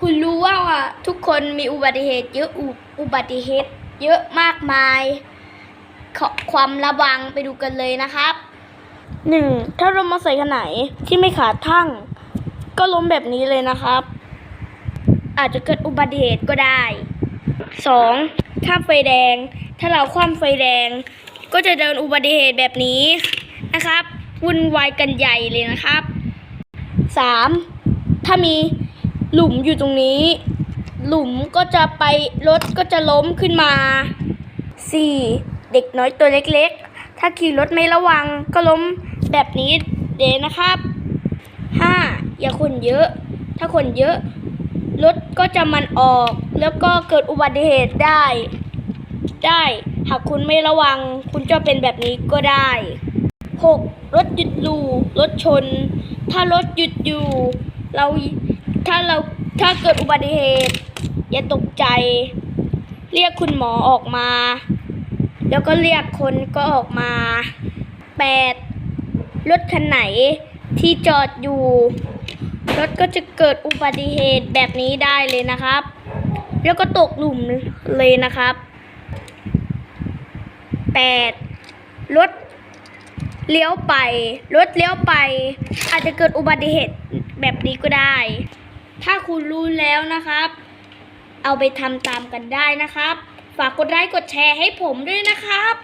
คุณรู้ว่าทุกคนมีอุบัติเหตุเยอะอุอุบัติเหตุ เยอะมากมายขอความระวังไปดูกันเลยนะครับหนึ่งถ้าเรามาใส่ขนไหนที่ไม่ขาดทั้งก็ล้มแบบนี้เลยนะครับ อาจจะเกิดอุบัติเหตุก็ได้สองข้ามไฟแดง ถ้าเราข้ามไฟแดง ก็จะเดินอุบัติเหตุแบบนี้นะครับวุ่นวายกันใหญ่เลยนะครับสามถ้ามี หลุมอยู่ตรงนี้ หลุมก็จะไปรถก็จะล้มขึ้นมาสี่เด็กน้อยตัวเล็กๆ ถ้าขี่รถไม่ระวังก็ล้มแบบนี้เดนะครับห้าอย่าคนเยอะ ถ้าคนเยอะรถก็จะมันออก แล้วก็เกิดอุบัติเหตุได้ ได้ หากคุณไม่ระวัง คุณจะเป็นแบบนี้ก็ได้ 6. รถหยุดดูรถชน ถ้ารถหยุดอยู่ เรา ถ้าเราถ้าเกิดอุบัติเหตุ อย่าตกใจ เรียกคุณหมอออกมา แล้วก็เรียกคนก็ออกมา 8. รถคันไหนที่จอดอยู่ รถก็จะเกิดอุบัติเหตุแบบนี้ได้เลยนะครับ แล้วก็ตกหลุมเลยนะครับ 8. รถเลี้ยวไป รถเลี้ยวไป อาจจะเกิดอุบัติเหตุแบบนี้ก็ได้ ถ้าคุณรู้แล้วนะครับ เอาไปทำตามกันได้นะครับ ฝากกดไลค์กดแชร์ให้ผมด้วยนะครับ